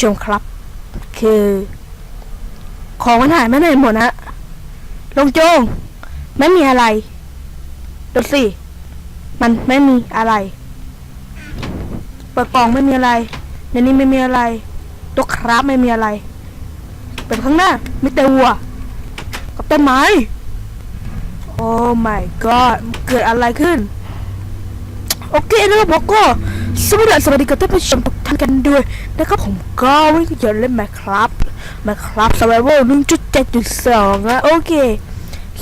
ชมครับ คือ ของมันหายไม่ไหนหมดนะลงโจง ไม่มีอะไรดูสิ มันไม่มีอะไรเปิดกล่องไม่มีอะไรในนี้ไม่มีอะไรตัวครับไม่มีอะไรเปิดข้างหน้ามีแต่วัว กับต้นไม้โอ้ my god เกิดอะไรขึ้น โอเคนะครับผมก็ สวัสดีสวัสดีกับท่านผู้ชมทุกท่านกันด้วยนะครับผมก็วันนี้จะเล่น Minecraft Minecraft Survival 1.7.2นะโอเค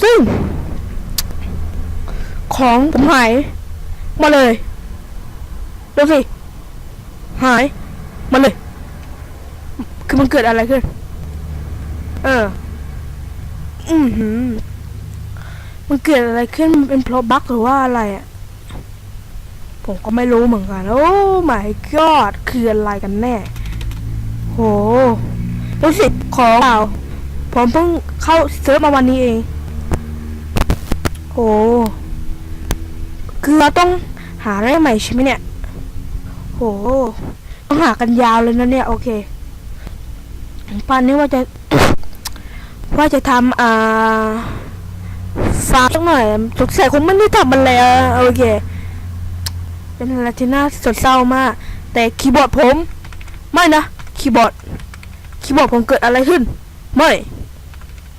ซึ่ง ของผมหาย มาเลย ดูสิ หาย มาเลย คือมันเกิดอะไรขึ้น เออ อือหือ มันเกิดอะไรขึ้น มันเป็นเพราะบั๊กหรือว่าอะไรอะ ผมก็ไม่รู้เหมือนกัน โอ้ my god คืออะไรกันแน่ โหรู้สิของเปล่าผมเพิ่งเข้าเซิร์ฟมาวันนี้เอง โห คือเราต้องหาเรื่ใหม่ใช่ไหมเนี่ย โห ต้องหากันยาวเลยนะเนี่ย โอเคปันนี้ว่าจะ ว่าจะทำอ่าฟาร์มสักหน่อยสงสัยคงไม่ได้ทำมันแล้วโอเค เป็นอะไรที่น่าสดเศร้ามาก แต่คีย์บอร์ดผม ไม่นะคีย์บอร์ดคีย์บอร์ดผมเกิดอะไรขึ้น ไม่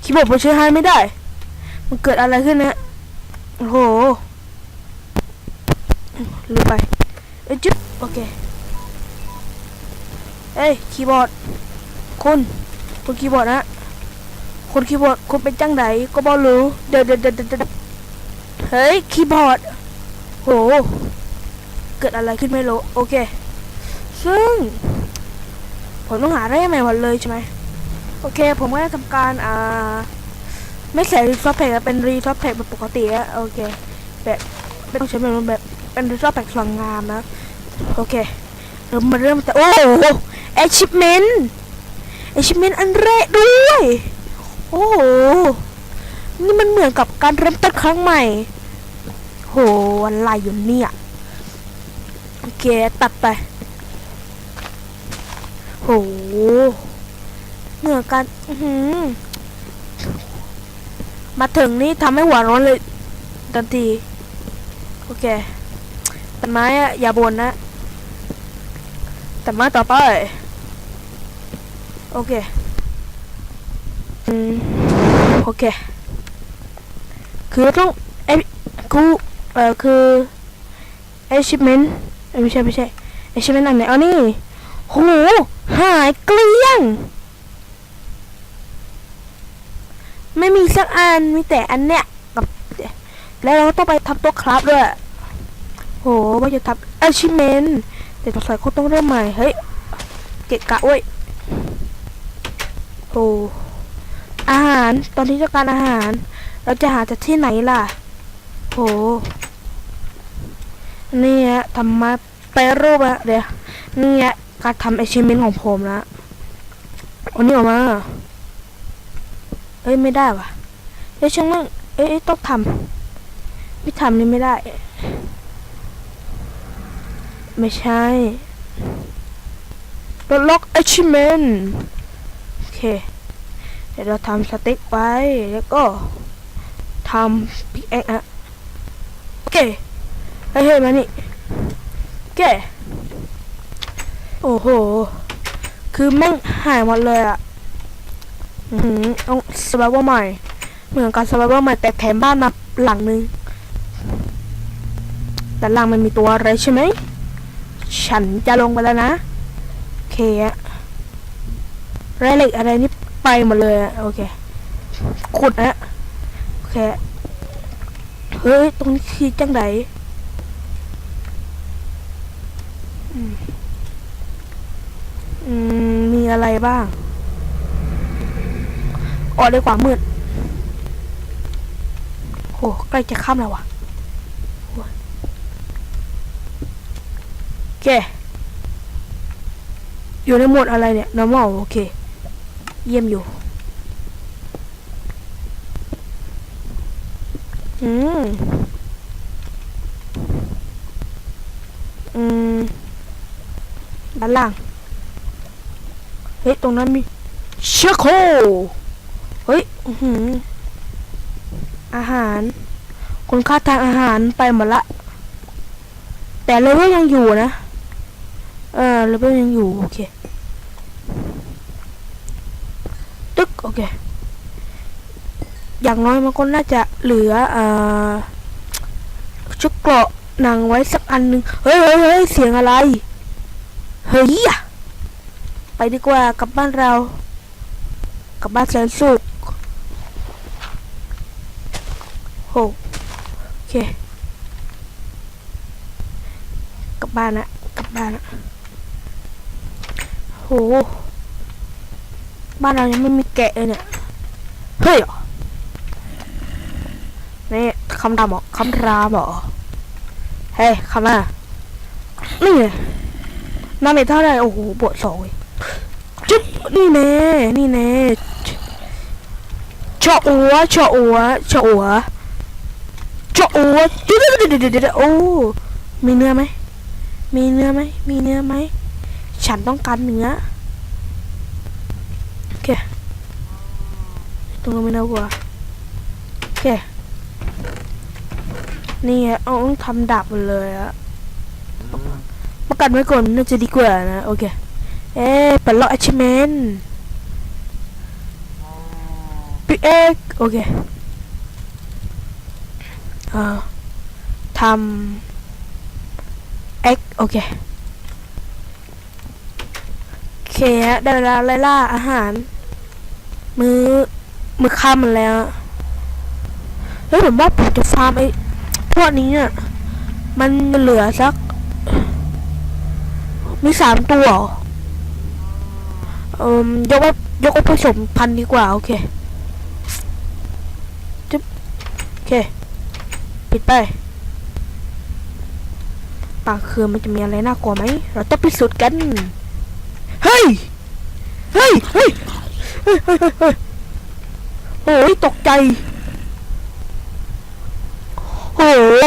คีย์บอร์ดผมใช้ให้ไม่ได้ มันเกิดอะไรขึ้นนะโอ้โหลืมไปเอ้ยจุดโอเคเอ้ยคีย์บอร์ดคุณคุณคีย์บอร์ดนะคุณคีย์บอร์ดคุณเป็นจังไดก็บอรู้เดี๋ยวเดี๋ยวเดี๋ยวเดี๋ยวเฮ้ยคีย์บอร์ดโห เกิดอะไรขึ้นไม่รู้โอเค ซึ่ง ผมต้องหาได้ใหม่หมดเลยใช่ไหมโอเค ผมก็ได้ทำการอ่าไม่ใส่รีซอฟแพ็กเป็นรีซอฟแพ็กแบบปกติอะโอเค แบบไม่ต้องใช้เป็นแบบเป็นรีซอฟแพ็กสวยงามนะโอเคเริ่มมาเริ่มแต่โอ้โห achievement achievement อันแรกด้วย โอ้โห นี่มันเหมือนกับการเริ่มต้นครั้งใหม่ โหอะไรอยู่เนี่ย โอเคตัดไป โห เหมือกันอือหือมาถึงนี่ทำให้หัวร้อนเลยทันที โอเคต้นไม้อะอย่าบ่นนะต้นไม้ต่อไป โอเค อืม โอเค คือต้องเอกูเอ่อคือ achievement เอ้ย ไม่ใช่ไม่ใช่ achievement อันไหนเอานี่โหหายเกลี้ยง ไม่มีสักอันมีแต่อันเนี้ยกับแล้วเราก็ต้องไปทำโต๊ะครับด้วยโหว่าจะทำ achievement แต่สงสัยเขาต้องเริ่มใหม่เฮ้ยเกะกะเว้ยโออาหารตอนนี้ต้องการอาหาร เราจะหาจากที่ไหนล่ะโห นี่ฮะทำมาไปรูปอะเดี๋ยวนี่ฮะการทำ achievement ของผมนะอานี่ออกมา เอ้ยไม่ได้ว่ะเอ้ยช่างนั่งเอ้ยต้องทำไม่ทำนี่ไม่ได้ ไม่ใช่ลดล็อก achievement โอเค เดี๋ยวเราทำสเต็กไว้แล้วก็ทำพิกแอคอะโอเค ฮ้ยเฮ้ยมานี่โอเคโอ้โห คือแม่งหายหมดเลยอะอือหือต้องสบายว่าใหม่ เหมือนการสบายว่าใหม่แต่แถมบ้านมาหลังนึงแต่หลังมันมีตัวอะไรใช่ไหม ฉันจะลงไปแล้วนะ โอเคอะแร่เหล็กอะไรนี่ไปหมดเลยอะโอเค ขุดนะโอเค เฮ้ย ตรงนี้คือจังไดอื มีอะไรบ้าง ออกเลยกว่ามืดโหใกล้จะค่ำแล้ววะโอ้ยโอเค อยู่ในโหมดอะไรเนี่ย normal โอเค เยี่ยมอยู่ อืม อืม ด้าน ล่างฮ้ย ตรงนั้นมีเชือกโค เฮ้ยอื้อหืออาหารคนค่าทางอาหารไปหมดละ แต่เลเวลยังอยู่นะ เออเลเวลยังอยู่ โอเค ตึก โอเค อย่างน้อยมันก็น่าจะเหลือเอ่อชุดเกราะหนังไว้สักอันหนึ่งเฮ้ยเฮ้ยเฮ้ยเสียงอะไร เฮ้ยอะไปดีกว่ากลับบ้านเรา กลับบ้านแสนสุขโหโอเค กลับบ้านนะกลับบ้านนะโห บ้านเรายังไม่มีแกะเลยเนี่ย เฮ้ยเหรอนี่คำรามหรอคำรามหรอเฮ้ยคำมานี่ ไงน้ำเมทเท่าไหรโอ้โหบวชสองเว้ยจุ๊บนี่แน่นี่แน่เจาะอัวเจาะอัวเจาะอัวเจาะอัวเดี๋ยวเดี๋ยวเดี๋ยวเดี๋ยวโอ้มีเนื้อไหมมีเนื้อไหมมีเนื้อไหมฉันต้องการเนื้อโอเคตรงนู้ไม่น่ากลัวโอเคนี่เอาต้องทำดาบหมดเลยอะ ประกันไว้ก่อนน่าจะดีกว่านะ โอเค เอ๊ะเปิดล็อก achievement ปิเอ็กโอเคเอ่อทำเอ็กโอเคโอเคฮะได้เวลาไล่ล่าอาหาร มือมือค่ำมันแล้วเฮ้ยผมว่าผมจะฟาร์มไอ้พวกนี้เนี่ยมันเหลือสัก มีสามตัวเหรอเอ่มยกว่ายกว่าผสมพันธุ์ดีกว่า โอเคจึ๊บโอเค ปิดไปปากคือมันจะมีอะไรน่ากลัวไหม เราต้องพิสูจน์กัน เฮ้ย เฮ้ย เฮ้ย เฮ้ย เฮ้ยโอ้ยตกใจ โอ้โห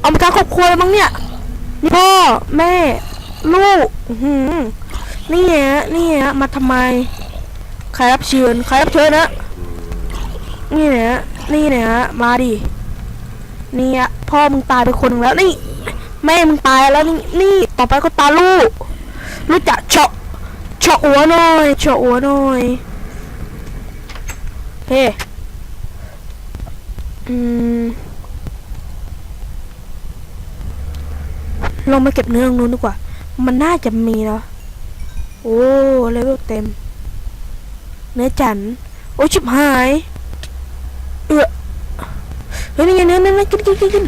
เอามากาครอบครัวเลยมั้งเนี่ย พ่อ แม่ ลูกหือนี่ฮะนี่ฮะมาทำไม ใครรับเชิญใครรับเชิญนะนี่นะ นี่นะมาดินี่อะพ่อมึงตายไปคนแล้วนี่ แม่มึงตายแล้วนี่นี่ต่อไปก็ตาลูก รู้จักเฉาะเฉาะหัวหน่อยเฉาะหัวหน่อยเฮ้อืมลองมาเก็บเนื้อตรงนู้นดีกว่า มันน่าจะมีแล้วโอ้เลเวลเต็ม เนื้อจันโอ้ชิบหายเออเฮ้ยนี่ไงเนื้อเนื้อกินกินกินกิน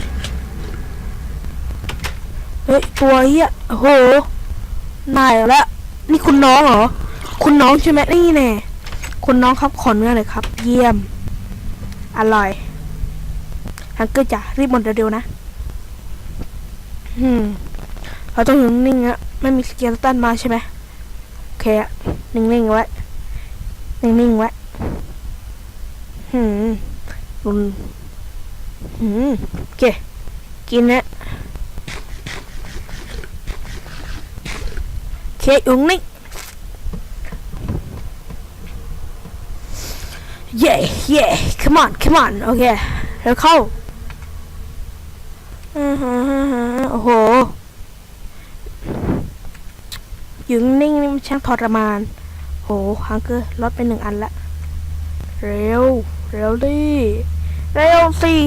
เฮ้ยตัวเหี้ยโอ้โหนายละนี่คุณน้องเหรอ คุณน้องใช่ไหมนี่แน่คุณน้องครับขอเนื้อหน่อยครับ เยี่ยม อร่อยฮังเกอร์จ๋ารีบหมดเร็วๆนะ อืม เราต้องอยู่นิ่งๆอะไม่มีสเกลตันมาใช่ไหมโอเคอะนิ่งๆไว้ นิ่งๆไว้หืมรุนหืมโอเค กินนะโอเคอยู่นิ่งเย่เย่ come on come on โอเคเร็วเข้าอือฮึโอ้โห ยู่นิ่งนี่มันช่างทรมาน โหฮังเกอร์ลดไปหนึ่งอันละ เร็ว เร็วดิ เร็วสี่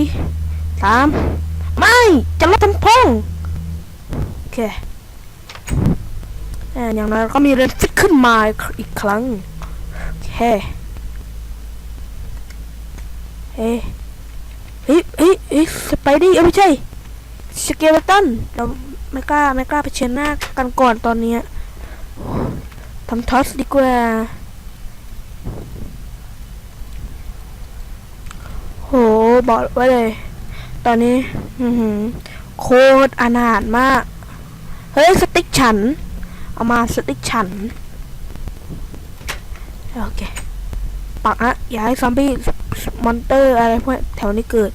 สามไม่ จะลดทันพงโอเคเอ่อย่างน้อยก็มีเรนฟิตขึ้นมาอีกครั้ง โอเค เฮ้ยเฮ้ยเฮ้ยเฮ้ยสไปดี้เอ้ไม่ใช่สเกเลตันเราไม่กล้าไม่กล้าไปเชิญหน้ากันก่อนตอนนี้ ทำทอสดีกว่า โห บอกไว้เลย ตอนนี้ อืโคตรอนาถมาก เฮ้ย สติ๊กฉัน เอามาสติ๊กฉัน โอเค ปักอะอย่าให้ซอมบี้ มอนเตอร์อะไรพวกแถวนี้เกิด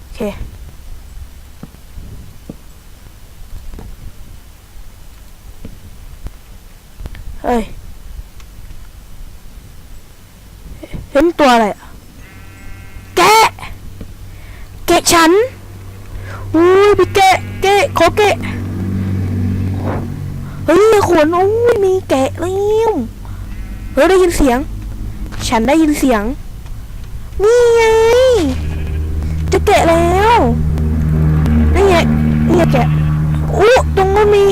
โอเค โเป็นตัวอะไรอะแกะแกะฉันอุ้ยพี่แกะแกะขอแกะเฮ้ยขนอุ้ยมีแกะแล้วเฮ้ยได้ยินเสียง ฉันได้ยินเสียงนี่ไงจะแกะแล้วนี่ไงนี่ไงแกะอู้ตรงนู้นมี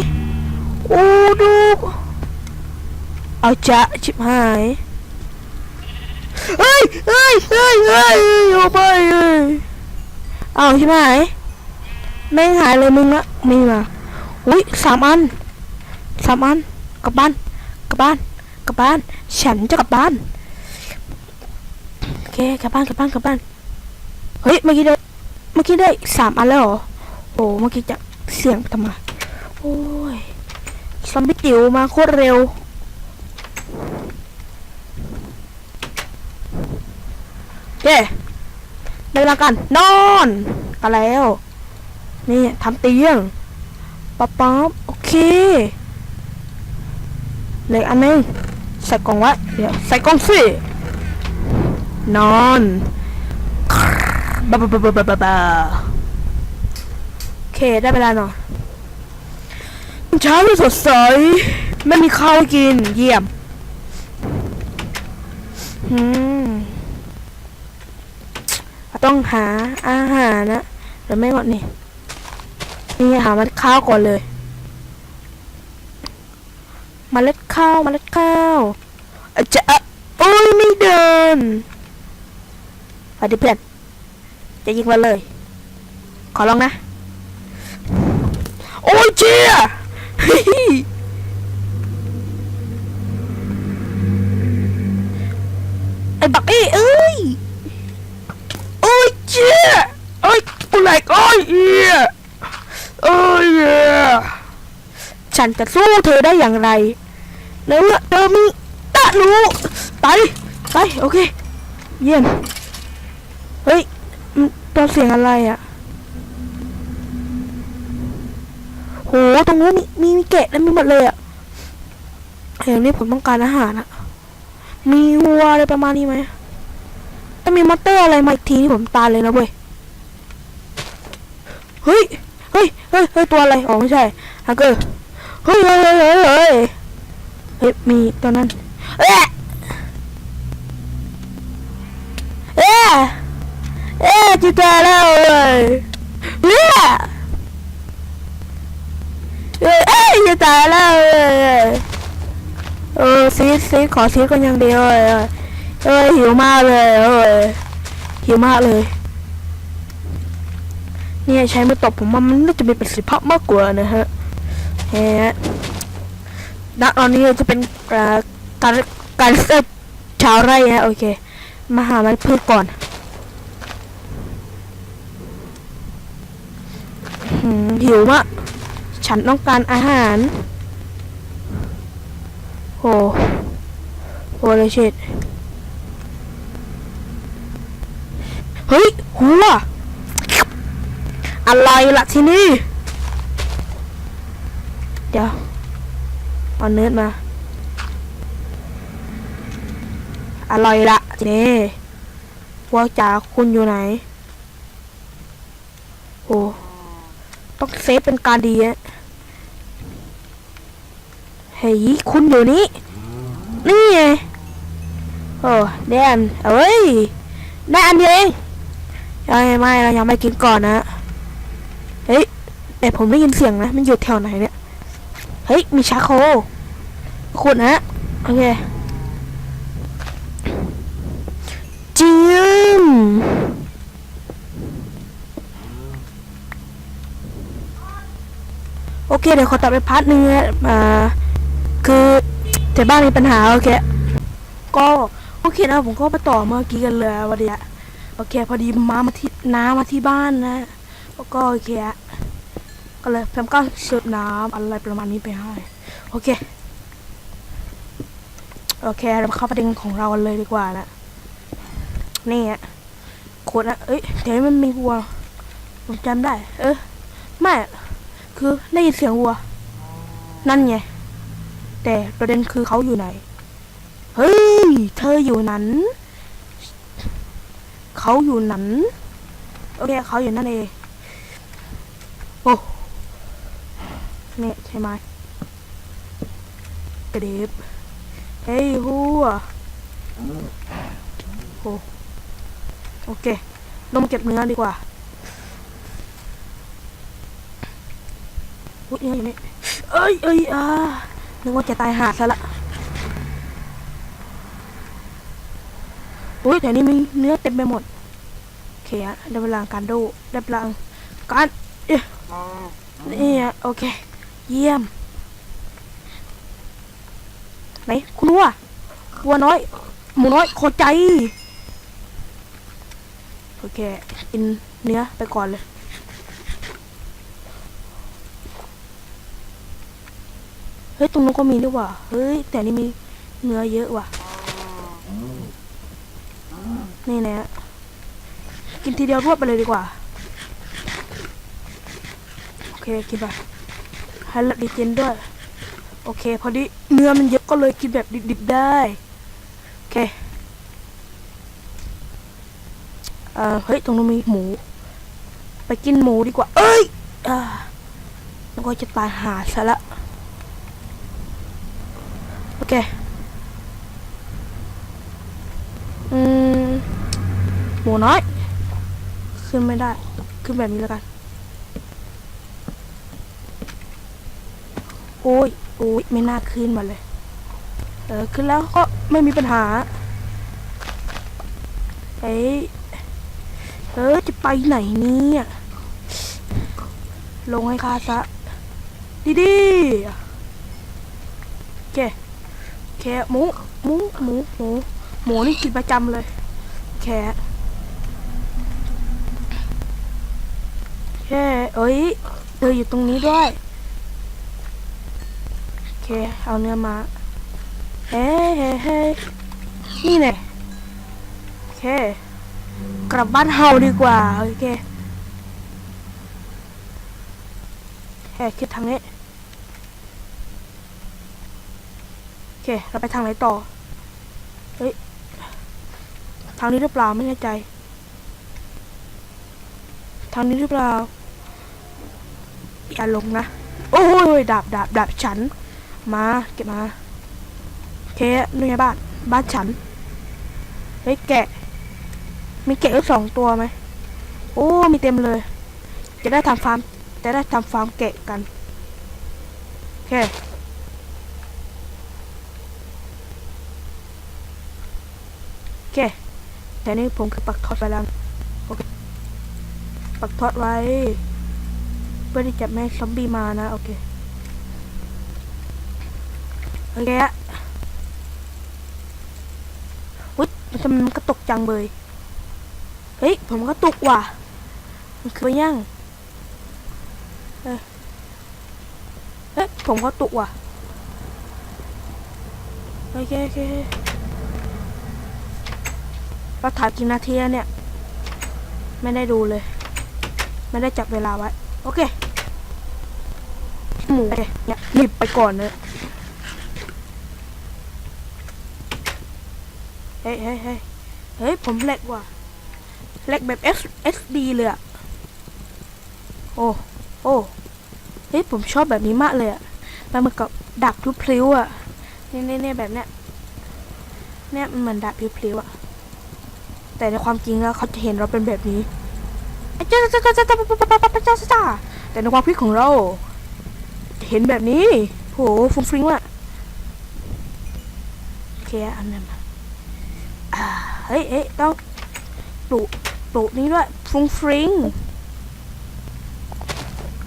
อู้ดูเอาจะชิบหาย เฮ้ยเฮ้ยเฮ้ยเฮ้ยเอาไปเฮ้ยเอาใชิบหายแม่งหายเลยมึงละมีมาอุ้ยสามอันสามอันกลับบ้านกลับบ้านกลับบ้าน ฉันจะกลับบ้านโอเคกลับบ้านกลับบ้านกลับบ้านเฮ้ยเมื่อกี้ได้เมื่อกี้ได้สามอันแล้วเหรอโอ้เมื่อกี้จะเสียงทำไมโอ้ยซอมบี้จิ๋วมาโคตรเร็ว เย้ได้เวลากันนอนกันแล้ว นี่ทำเตียงป๊อปป๊อปโอเคเหล็กอันนึงใส่กล่องไว้เดี๋ยวใส่กล่องสินอนบาบาบาบาบาบาบาโอเคได้เวลานอนเช้าที่สดใสไม่มีข้าวกินเยี่ยม อืม ต้องหาอาหารนะเดี๋ยวไม่หมดนี่ นี่หาเมล็ดข้าวก่อนเลยมเมล็ดข้าวมเมล็ดข้าวอาจะอะโอ้ยไม่เดินไปดิเพื่อนจะยิงมาเลย ขอลองนะ โอ้ยเจี๊ยยไอ้บักเอ้ยเอ้ย อ้ยเจี๊ยโอ้ยกูไหลโอ้ยเอียโอ้ยเอียฉันจะสู้เธอได้อย่างไรในเมื่อเธอมีตาหนูไปไปโอเค เยี่ยม เฮ้ยมันตัวเสียงอะไรอะ่ะ โห ตรงนู้นมีมีมีแกะแล้วมีหมดเลยอะ่ะเฮ้ยนี่ผมต้องการอาหารอะมีวัวอะไรประมาณนี้ไหม ถ้ามีมอเตอร์อะไรมาอีกทีนี่ผมตายเลยนะเว้ย เฮ้ย เฮ้ย เฮ้ย เฮ้ย ตัวอะไร อ๋อไม่ใช่ฮังเกอร์เฮ้ย เฮ้ย เฮ้ย เฮ้ย เฮ้ย มีตัวนั้นเอ๊ะเอ๊ะเอ๊ะจิตายแล้วเว้ยเอ๊ะเอ้ยเอ้ยจะตายแล้วเว้ยเออซีดซีดขอซีดกันอย่างเดียวเลย เอ้ยหิวมากเลยเอ้ยหิวมากเลย เนี่ยใช้มือตบผมว่ามันน่าจะมีประสิทธิภาพมากกว่านะฮะแฮะณตอนนี้เราจะเป็นการการเสิร์ฟชาวไร่ฮะโอเค มาหามันพืชก่อนหิวมากฉันต้องการอาหารโอ้โหเลยเชิด เฮ้ยหัวอะไรล่ะที่นี่ เดี๋ยวเอาเนื้อมาอร่อยละทีนี้ว่าจ๋าคุณอยู่ไหน โอ้ต้องเซฟเป็นการดีอะเฮ้ยคุณอยู่นี่ นี่ไงโอ้แดนเอ้ยได้อันเดียวเอง ยังไม่ไม่เรายังไม่กินก่อนนะเฮ้ยแต่ผมได้ยินเสียงนะ มันอยู่แถวไหนเนี่ย เฮ้ย มีชาโคขุดนะ โอเคจิมโอเค เดี๋ยวขอตัดไปพาร์ทนึงนะอ่า คือแต่บ้านมีปัญหา โอเค ก็ โอเคนะ ผมก็ไปต่อเมื่อกี้กันเลยวันเดีย โอเคพอดีมามาที่น้ามาที่บ้านนะ แล้วก็โอเคก็เลยแพมก็เสิร์ฟน้ำอะไรประมาณนี้ไปให้โอเคโอเคเราเข้าประเด็นของเราเลยดีกว่านะนี่อะโคตรนะเอ้ยเดี๋ยวมันมีวัวผมจำได้ เออไม่คือได้ยินเสียงวัว นั่นไงแต่ประเด็นคือเขาอยู่ไหน เฮ้ย เธออยู่นั้น เขาอยู่นั้นโอเคเขาอยู่นั่นเองโอ้เนี่ยใช่ไหมกระเด็บเฮ้ยหัวโอ้โอเคลงมาเก็บเนื้อดีกว่าอุ้ยเนื้ออยู่นี่เอ้ยเอ้ยอ่านึกว่าจะตายหาซะละ อุ้ยแต่นี่มีเนื้อเต็มไปหมดโอเคอะได้เวลาการดูได้เวลาการเอ๊ะนี่อะโอเค เยี่ยมไหนคุณวัววัวน้อย หมูน้อยขอใจ โอเคกินเนื้อไปก่อนเลยเฮ้ยตรงนู้นก็มีด้วยว่ะเฮ้ยแต่นี่มีเนื้อเยอะว่ะ นี่นะกินทีเดียวรวดไปเลยดีกว่า โอเคกินไปให้ละดีเจนด้วย โอเค พอดีเนื้อมันเยอะก็เลยกินแบบดิบๆได้ โอเค เอ่อ เฮ้ย ตรงนู้นมีหมู ไปกินหมูดีกว่า เอ้ยอ่าแล้วก็จะตายหาซะละ โอเค อืม หมู น้อย ขึ้นไม่ได้ ขึ้นแบบนี้แล้วกัน โอ้ยโอ้ยไม่น่าขึ้นมาเลย เออ ขึ้นแล้วก็ไม่มีปัญหาเอ้ยเออจะไปไหนเนี่ยลงให้คาซะ ดีดีโอเคโอเคหมูหมูหมูหมูหมูนี่กินประจำเลย แค่ แค่เอ้ยเธออยู่ตรงนี้ด้วย โอเค เอาเนื้อมา เฮ้เฮ้เฮ้นี่แน่โอเค กลับบ้านเฮาดีกว่า โอเคแค่คิดทางนี้โอเค เราไปทางไหนต่อ เฮ้ย ทางนี้หรือเปล่าไม่แน่ใจ ทางนี้หรือเปล่า อย่าลงนะ โอ้ยดาบดาบดาบฉัน มาเก็บมาเคนี่ไงบ้าน บ้านฉัน เฮ้ยแกะ มีแกะอีกสองตัวไหม โอ้ มีเต็มเลย จะได้ทำฟาร์ม จะได้ทำฟาร์มแกะกันโอเคโอเคแต่นี่ผมคือปักทอดไปแล้ว โอเค ปักทอดไว้ เพื่อที่จะไม่ซอมบี้มานะ โอเค โอเคอะอุ๊ยมันทำมันกระตกจังเบยเฮ้ย ผมก็ตกว่ะ มันคือยังเอ้ยเฮ้ยผมก็ตกว่ะ โอเคโอเคเราถ่ายกี่นาทีแล้วเนี่ย ไม่ได้ดูเลย ไม่ได้จับเวลาไว้ โอเค หมูเนี่ยหยิบไปก่อนเนะเฮ้ยเฮ้ยเฮ้ยเฮ้ยผมแหลกว่ะแหลกแบบ S S D เลยอะโอ้ โอ้ เฮ้ยผมชอบแบบนี้มากเลยอะมันเหมือนกับดักพลิ้วๆอะเนี่ยเนี่ยแบบเนี้ย เนี่ยมันเหมือนดักพลิ้วๆอะแต่ในความจริงแล้วเขาจะเห็นเราเป็นแบบนี้เจ้าเจ้าเจ้าเจ้าเจ้าเจ้าเจ้าแต่ในความคิดของเรา เห็นแบบนี้โหฟุ้งฟริ้งว่ะโอเคอันนั้นมาเฮ้ยเฮ้ยต้องปลูกปลูกนี้ด้วยฟุ้งฟริ้ง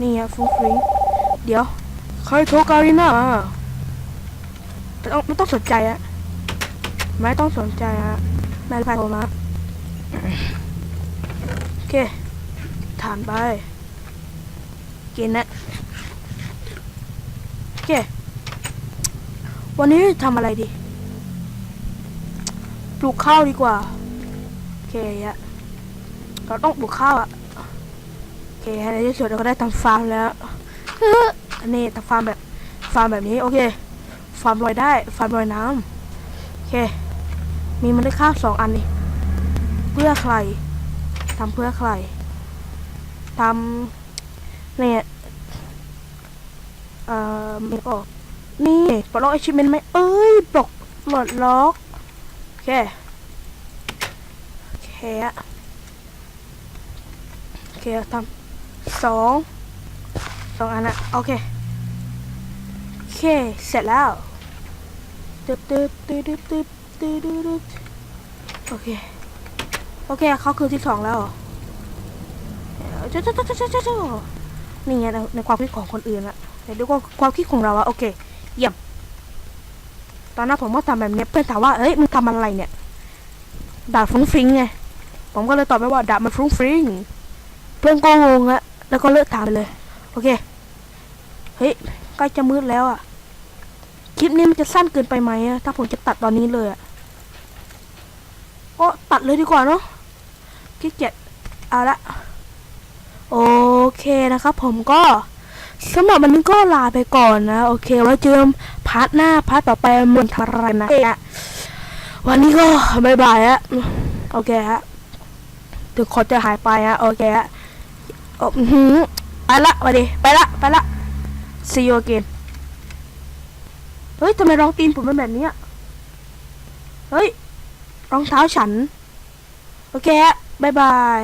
นี่อะฟุ้งฟริ้งเดี๋ยวใครโทรการิน่าไม่ต้องไม่ต้องสนใจอะไม่ต้องสนใจอะแม่พายโทรมาโอเคทานไปกินนะ วันนี้ทำอะไรดี ปลูกข้าวดีกว่า โอเคอะเราต้องปลูกข้าวอะโอเคในที่สุดเราก็ได้ทำฟาร์มแล้วอันนี้ทำฟาร์มแบบฟาร์มแบบนี้ โอเค ฟาร์มลอยได้ ฟาร์มลอยน้ำโอเค มีเมล็ดข้าวสองอันนี่ เพื่อใครทำเพื่อใครทำเนี่ย เอ่ไม่ออก นี่ปลดล็อกไอชิเมนไหมเอ้ยปลดปลดล็อก โอเค โอเคอะโอเคทำสองสองอันอะโอเค โอเค เสร็จแล้วตึ๊ดตึ๊ดตึ๊ดตึ๊ดตึ๊ดตึ๊ดโอเค โอเค เขาคือที่สองแล้วเจ้าเจ้าเจ้าเจ้าเจ้าเนี่ไงในความคิดของคนอื่นละ แต่ดูว่าความคิดของเราอะโอเคเยี่ยมตอนนั้นผมก็ทำแบบเนี้ยเพื่อนถามว่าเอ้ยมึงทำอะไรเนี่ยด่าฟรุ้งฟริ้งไงผมก็เลยตอบไปว่าด่ามันฟรุ้งฟริ้งเพื่อนก็งงอะแล้วก็เลิกถามไปเลย โอเคเฮ้ยใกล้จะมืดแล้วอะคลิปนี้มันจะสั้นเกินไปไหมถ้าผมจะตัดตอนนี้เลยอะก็ตัดเลยดีกว่าเนาะขี้เกียจเอาละโอเคนะครับผมก็ สำหรับวันนี้ก็ลาไปก่อนนะ โอเคไว้เจอกันพาร์ทหน้าพาร์ทต่อไปมันทำอะไรนะวันนี้ก็บายบายอะโอเคฮะถึงคนจะหายไปฮะโอเคฮะอือหือไปละไปดิไปละไปละ see you again เฮ้ยทำไมรองตีนผมเป็นแบบนี้เฮ้ยรองเท้าฉัน โอเคฮะบายบาย